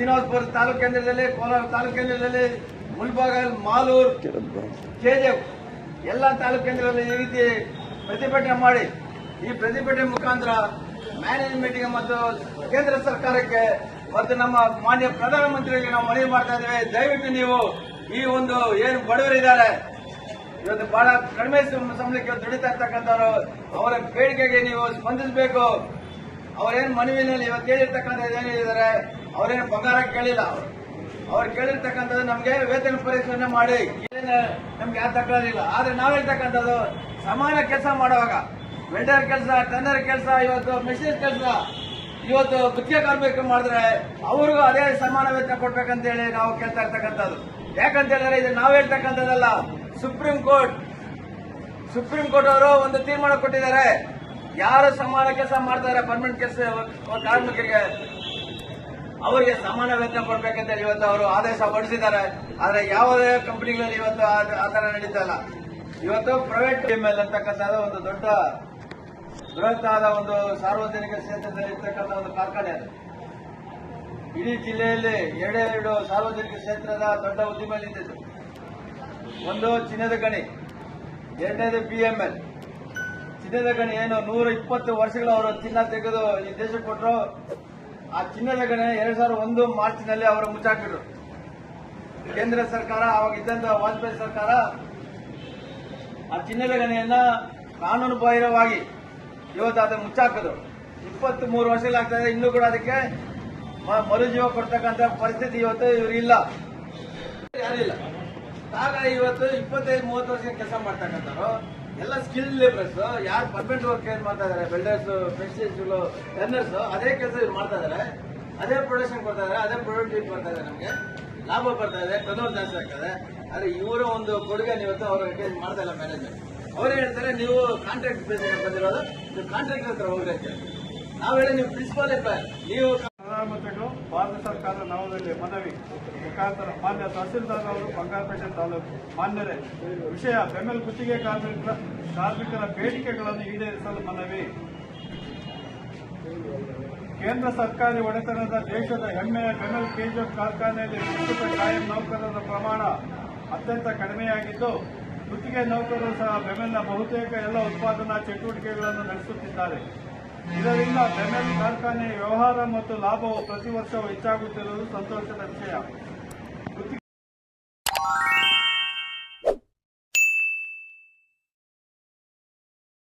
ಯಲ್ಲಾಪುರ ತಾಲೂಕು ಕೇಂದ್ರದಲ್ಲಿ, ಕೋಲಾರ ತಾಲೂಕು ಕೇಂದ್ರದಲ್ಲಿ ಮುಲ್ಬಾಗಲ್ ಮಾಲೂರ್ ಕೆಜಿಎಫ್ ಎಲ್ಲ ತಾಲೂಕು ಕೇಂದ್ರದಲ್ಲಿ ಈ ರೀತಿ ಪ್ರತಿಭಟನೆ ಮಾಡಿ, ಈ ಪ್ರತಿಭಟನೆ ಮುಖಾಂತರ ಮ್ಯಾನೇಜ್ಮೆಂಟ್ಗೆ ಮತ್ತು ಕೇಂದ್ರ ಸರ್ಕಾರಕ್ಕೆ ಮತ್ತು ನಮ್ಮ ಮಾನ್ಯ ಪ್ರಧಾನಮಂತ್ರಿಗೆ ನಾವು ಮನವಿ ಮಾಡ್ತಾ ಇದ್ದೇವೆ. ದಯವಿಟ್ಟು ನೀವು ಈ ಒಂದು ಏನು ಬಡವರಿದ್ದಾರೆ, ಇವತ್ತು ಬಹಳ ಕಡಿಮೆ ಸಂಬಳಕ್ಕೆ ದುಡಿತಾ ಇರ್ತಕ್ಕಂಥವ್ರು, ಅವರ ಬೇಡಿಕೆಗೆ ನೀವು ಸ್ಪಂದಿಸಬೇಕು. ಅವರೇನು ಮನವಿನಲ್ಲಿ ಇವತ್ತು ಹೇಳಿರ್ತಕ್ಕಂಥ ಏನು ಹೇಳಿದ್ದಾರೆ ಅವರೇನು ಪಗಾರ ಕೇಳಿಲ್ಲ ಅವರು. ಅವ್ರು ಕೇಳಿರ್ತಕ್ಕಂಥದ್ದು ನಮಗೆ ವೇತನ ಪರಿಶೀಲನೆ ಮಾಡಿ. ನಮ್ಗೆ ಯಾವ ತಕರಾರಿಲ್ಲ ಆದ್ರೆ ನಾವ್ ಹೇಳ್ತಕ್ಕಂಥದ್ದು ಸಮಾನ ಕೆಲಸ ಮಾಡುವಾಗ, ವೆಲ್ಡರ್ ಕೆಲಸ, ಟೆಂಡರ್ ಕೆಲಸ, ಇವತ್ತು ಮೆಷಿನ್ ಕೆಲಸ, ಇವತ್ತು ಗುತ್ತಿಗೆ ಕಾರ್ಮಿಕರು ಮಾಡಿದ್ರೆ ಅವ್ರಿಗೂ ಅದೇ ಸಮಾನ ವೇತನ ಕೊಡ್ಬೇಕಂತೇಳಿ ನಾವು ಕೇಳ್ತಾ ಇರ್ತಕ್ಕಂಥದ್ದು. ಯಾಕಂತ ಹೇಳಿದ್ರೆ ಇದು ನಾವು ಹೇಳ್ತಕ್ಕಂಥದ್ದಲ್ಲ, ಸುಪ್ರೀಂ ಕೋರ್ಟ್ ಸುಪ್ರೀಂ ಕೋರ್ಟ್ ಅವರು ಒಂದು ತೀರ್ಮಾನ ಕೊಟ್ಟಿದ್ದಾರೆ. ಯಾರು ಸಮಾನ ಕೆಲಸ ಮಾಡ್ತಾರೆ, ಪರ್ಮನೆಂಟ್ ಕೆಲಸ, ಕಾರ್ಮಿಕರಿಗೆ ಅವರಿಗೆ ಸಮಾನ ವೇತನ ಕೊಡ್ಬೇಕಂತ ಇವತ್ತು ಅವರು ಆದೇಶ ಹೊರಡಿಸಿದ್ದಾರೆ. ಆದ್ರೆ ಯಾವುದೇ ಕಂಪನಿಗಳಲ್ಲಿ ಇವತ್ತು ಆ- ತರ ನಡೀತಾ ಇವತ್ತು ಪ್ರೈವೇಟ್ ಎಲ್ ಅಂತಕ್ಕಂಥದ್ದು ಒಂದು ದೊಡ್ಡ ಬೃಹತ್ತಾದ ಒಂದು ಸಾರ್ವಜನಿಕ ಕ್ಷೇತ್ರದಲ್ಲಿ ಇರ್ತಕ್ಕಂಥ ಒಂದು ಕಾರ್ಖಾನೆ ಅದು. ಇಡೀ ಜಿಲ್ಲೆಯಲ್ಲಿ ಎರಡೇ ಸಾರ್ವಜನಿಕ ಕ್ಷೇತ್ರದ ದೊಡ್ಡ ಉದ್ದಿಮೆ ನಿಂತಿತ್ತು ಒಂದು ಚಿನ್ನದ ಗಣಿ, ಎರಡನೇದು ಬಿಎಂಎಲ್ ಚಿನ್ನದ ಗಣಿ ಏನು ನೂರ ಇಪ್ಪತ್ತು ವರ್ಷಗಳು ಅವರು ಚಿನ್ನ ತೆಗೆದು ಈ ದೇಶಕ್ಕೆ ಕೊಟ್ಟರು. ಆ ಚಿನ್ನದ ಗಣಿ ಎರಡ್ ಸಾವಿರದ ಒಂದು ಮಾರ್ಚ್ನಲ್ಲಿ ಅವರು ಮುಚ್ಚಾಕಿದ್ರು. ಕೇಂದ್ರ ಸರ್ಕಾರ, ಅವಾಗ ಇದ್ದಂತ ವಾಜಪೇಯಿ ಸರ್ಕಾರ ಆ ಚಿನ್ನದ ಗಣೆಯನ್ನ ಕಾನೂನು ಬಾಹಿರವಾಗಿ ಇವತ್ತು ಅದನ್ನು ಮುಚ್ಚಾಕಿದ್ರು ಇಪ್ಪತ್ತ್ ಮೂರು ವರ್ಷಗಳಾಗ್ತದೆ ಇನ್ನೂ ಕೂಡ ಅದಕ್ಕೆ ಮರುಜೀವ ಕೊಡ್ತಕ್ಕಂಥ ಪರಿಸ್ಥಿತಿ ಇವತ್ತು ಇವರಿಲ್ಲ. ಯಾರಿಲ್ಲ. ಆಗ ಇವತ್ತು ಇಪ್ಪತ್ತೈದು, ಮೂವತ್ತು ವರ್ಷ ಕೆಲಸ ಮಾಡ್ತಕ್ಕಂಥವ್ರು. ಎಲ್ಲ ಸ್ಕಿಲ್ ಲೇಬರ್ಸ್ ಯಾರು ಪರ್ಮನೆಂಟ್ ವರ್ಕ್ ಏನ್ ಮಾಡ್ತಾ ಇದಾರೆ? ಬಿಲ್ಡರ್ಸ್ ಫೆಸ್ಟಿಸ್ಗಳು ಟರ್ನರ್ಸ್ ಅದೇ ಕೆಲಸ ಇವ್ರು ಮಾಡ್ತಾ ಇದಾರೆ. ಅದೇ ಪ್ರೊಡಕ್ಷನ್ ಕೊಡ್ತಾ ಇದಾರೆ, ಅದೇ ಪ್ರೊಡಕ್ಟಿವ್ ಬರ್ತಾ ಇದೆ ನಮಗೆ. ಲಾಭ ಬರ್ತಾ ಇದೆ ಟರ್ನೋವರ್ ಜಾಸ್ತಿ ಆಗ್ತದೆ. ಆದ್ರೆ ಇವರ ಒಂದು ಕೊಡುಗೆ ಇವತ್ತು ಅವರು ಎಂಕರೇಜ್ ಮಾಡ್ತಾ ಇಲ್ಲ ಮ್ಯಾನೇಜ್ಮೆಂಟ್ ಅವರೇ ಹೇಳ್ತಾರೆ, ನೀವು ಕಾಂಟ್ರಾಕ್ಟ್ ಬೇಸ್ ಬಂದಿರೋದು, ನೀವು ಕಾಂಟ್ರಾಕ್ಟ್ ಹತ್ರ ಹೋಗ್ಬೇಕು. ನಾವು ಹೇಳಿ, ನೀವು ಪ್ರಿನ್ಸಿಪಾಲ್ ನೀವು ಸರ್ಕಾರದ ನಾವದಲ್ಲಿ ಮನವಿ, ಮುಖಾಂತರ ಮಾನ್ಯ ತಹಸೀಲ್ದಾರ್ ಅವರು, ಬಂಗಾರಪೇಟೆ ತಾಲೂಕು ಮಾನ್ಯರೇ, ವಿಷಯ ಬೆಮೆಲ್ ಗುತ್ತಿಗೆ ಕಾರ್ಮಿಕರ ಕಾರ್ಮಿಕರ ಬೇಡಿಕೆಗಳನ್ನು ಈಡೇರಿಸಲು ಮನವಿ. ಕೇಂದ್ರ ಸರ್ಕಾರಿ ಒಡೆತನದ ದೇಶದ ಹೆಮ್ಮೆಯ ಬೆಮೆಲ್ ಕೆಜಿಎಫ್ ಕಾರ್ಖಾನೆಯಲ್ಲಿ ಪ್ರಸ್ತುತ ಕಾಯಂ ನೌಕರರ ಪ್ರಮಾಣ ಅತ್ಯಂತ ಕಡಿಮೆಯಾಗಿದ್ದು, ಗುತ್ತಿಗೆ ನೌಕರರು ಸಹ ಬೆಮೆಲ್ನ ಬಹುತೇಕ ಎಲ್ಲ ಉತ್ಪಾದನಾ ಚಟುವಟಿಕೆಗಳನ್ನು ನಡೆಸುತ್ತಿದ್ದಾರೆ. ಇದರಿಂದ ಬೆಮೆಲ್ ಕಾರ್ಖಾನೆಯ ವ್ಯವಹಾರ ಮತ್ತು ಲಾಭವು ಪ್ರತಿ ವರ್ಷವೂ ಹೆಚ್ಚಾಗುತ್ತಿರುವುದು ಸಂತೋಷದ ವಿಷಯ.